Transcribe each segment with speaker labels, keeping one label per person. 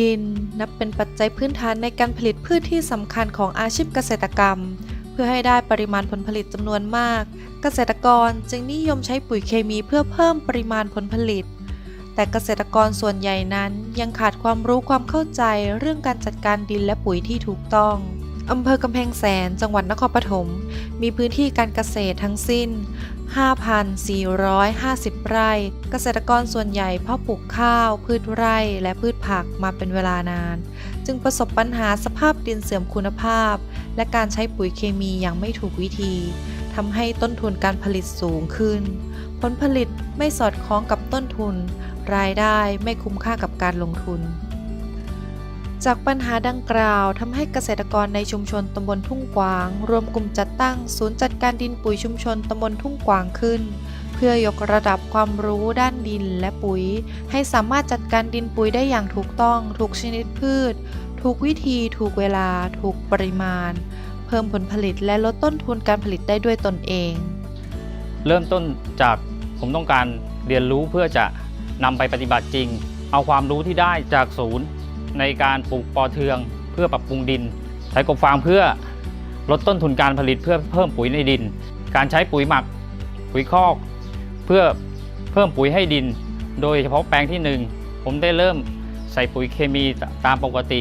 Speaker 1: ดิน นับเป็นปัจจัยพื้นฐานในการผลิตพืชที่สำคัญของอาชีพเกษตรกรรม เพื่อให้ได้ปริมาณผลผลิตจำนวนมาก เกษตรกรจึงนิยมใช้ปุ๋ยเคมีเพื่อเพิ่มปริมาณผลผลิต แต่เกษตรกรส่วนใหญ่นั้นยังขาดความรู้ความเข้าใจเรื่องการจัดการดินและปุ๋ยที่ถูกต้อง อำเภอกำแพงแสน จังหวัดนครปฐม มีพื้นที่การเกษตรทั้งสิ้น 5,450 ไร่ เกษตรกรส่วนใหญ่เพาะปลูกข้าว พืชไร่ และพืชผักมาเป็นเวลานาน จึงประสบปัญหาสภาพดินเสื่อมคุณภาพ และการใช้ปุ๋ยเคมีอย่างไม่ถูกวิธีทำให้ต้นทุนการผลิตสูงขึ้น ผลผลิตไม่สอดคล้องกับต้นทุน รายได้ไม่คุ้มค่ากับการลงทุน จากปัญหาดังกล่าวทำให้เกษตรกรในชุมชนตำบลทุ่งกวาง รวมกลุ่มจัดตั้ง ศูนย์จัดการดินปุ๋ยชุมชนตำบลทุ่งกวางขึ้น เพื่อยกระดับความรู้ด้านดินและปุ๋ย ให้สามารถจัดการดินปุ๋ยได้อย่างถูกต้อง ถูกชนิดพืช ถูกวิธี ถูกเวลา ถูกปริมาณ เพิ่มผลผลิตและลดต้นทุนการผลิตได้ด้วยตนเอง
Speaker 2: เริ่มต้นจากผมต้องการเรียนรู้เพื่อจะนำไปปฏิบัติจริง เอาความรู้ที่ได้จากศูนย์ ในการปลูกปอเทือง เพื่อปรับปรุงดิน ใช้กบฟางเพื่อลดต้นทุนการผลิตเพื่อเพิ่มปุ๋ยในดิน การใช้ปุ๋ยหมัก ปุ๋ยคอก เพื่อเพิ่มปุ๋ยให้ดิน โดยเฉพาะแปลงที่ 1 ผมได้เริ่มใส่ปุ๋ยเคมีตามปกติ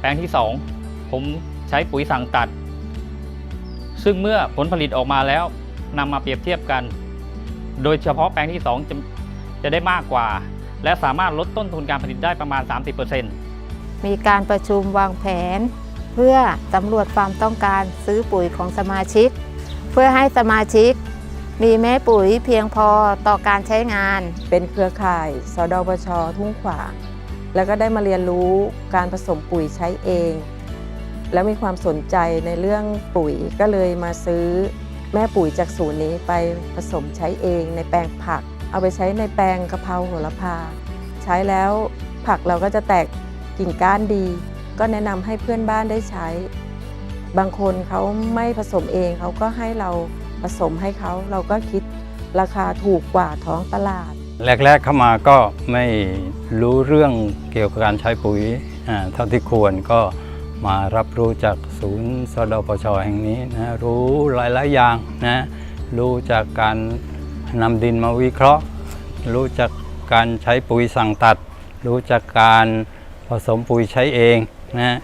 Speaker 2: แปลงที่ 2 ผมใช้ปุ๋ยสั่งตัด ซึ่งเมื่อผลผลิตออกมาแล้วนำมาเปรียบเทียบกัน โดยเฉพาะแปลงที่ 2 จะจะได้มากกว่า และสามารถลดต้นทุนการผลิตได้ประมาณ 30%
Speaker 3: มีการประชุมวางแผน เพื่อสำรวจความต้องการซื้อปุ๋ยของสมาชิก เพื่อให้สมาชิก มีแม่ปุ๋ยเพียงพอต่อการใช้งาน
Speaker 4: เป็นเครือข่ายสดปชทุ่งขวาง แล้วก็ได้มาเรียนรู้การผสมปุ๋ยใช้เอง แล้วมีความสนใจในเรื่องปุ๋ยก็เลยมาซื้อแม่ปุ๋ยจากศูนย์นี้ไปผสมใช้เองในแปลงผัก เอาไปใช้ในแปลงกะเพราโหระพา ใช้แล้วผักเราก็จะแตก กิ่งก้านดี ก็แนะนำให้เพื่อนบ้านได้ใช้ บางคนเขาไม่ผสมเองเขาก็ให้เราผสมให้เขาเราก็คิดราคาถูกกว่าท้องตลาด
Speaker 5: แรก ๆเข้ามาก็ไม่รู้เรื่องเกี่ยวกับการใช้ปุ๋ยเท่าที่ควรก็มารับรู้จากศูนย์สดปชแห่งนี้นะรู้หลายๆอย่างนะรู้จากการนำดินมาวิเคราะห์ รู้จากการใช้ปุ๋ยสั่งตัด รู้จากการ สมปุ๋ยใช้เองนะ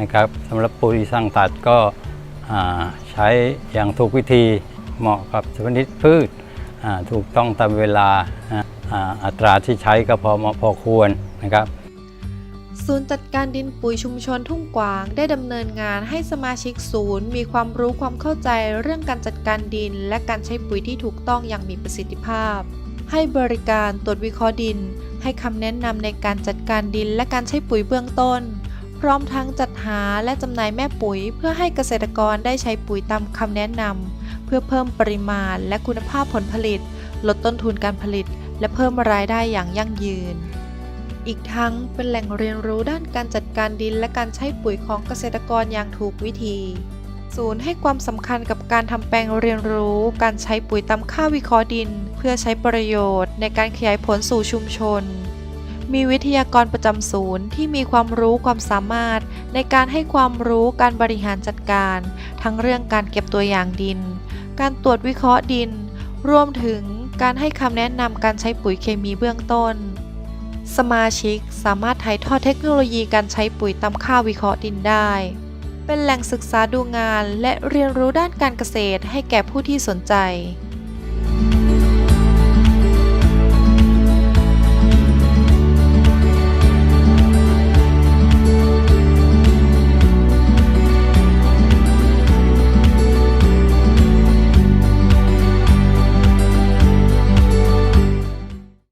Speaker 5: นะครับสำหรับปุ๋ยสั่งตัดก็ใช้อย่างถูกวิธีเหมาะกับชนิดพืชถูกต้องตามเวลาอัตราที่ใช้ก็พอพอควรนะครับ
Speaker 1: ศูนย์จัดการดินปุ๋ยชุมชนทุ่งกวางได้ดำเนินงานให้สมาชิกศูนย์ มีความรู้ความเข้าใจเรื่องการจัดการดิน และการใช้ปุ๋ยที่ถูกต้องอย่างมีประสิทธิภาพ ให้บริการตรวจวิเคราะห์ดิน ให้คำแนะนำในการจัดการดินและการใช้ปุ๋ยเบื้องต้น พร้อมทั้งจัดหาและจำหน่ายแม่ปุ๋ย เพื่อให้เกษตรกรได้ใช้ปุ๋ยตามคำแนะนำเพื่อเพิ่มปริมาณและคุณภาพผลผลิต ลดต้นทุนการผลิต และเพิ่มรายได้อย่างยั่งยืน อีกทั้งเป็นแหล่งเรียนรู้ด้านการจัดการดินและการใช้ปุ๋ยของเกษตรกรอย่างถูกวิธีศูนย์ให้ความสำคัญกับการทำแปลงเรียนรู้ การใช้ปุ๋ยตามค่าวิเคราะห์ดิน พื่อใช้ประโยชน์ในการขยายผลสู่ชุมชน มีวิทยากรประจำศูนย์ที่มีความรู้ความสามารถในการให้ความรู้การบริหารจัดการ ทั้งเรื่องการเก็บตัวอย่างดิน การตรวจวิเคราะห์ดิน รวมถึงการให้คำแนะนำการใช้ปุ๋ยเคมีเบื้องต้น สมาชิกสามารถถ่ายทอดเทคโนโลยีการใช้ปุ๋ยตามค่าวิเคราะห์ดินได้เป็นแหล่งศึกษาดูงานและเรียนรู้ด้านการเกษตรให้แก่ผู้ที่สนใจ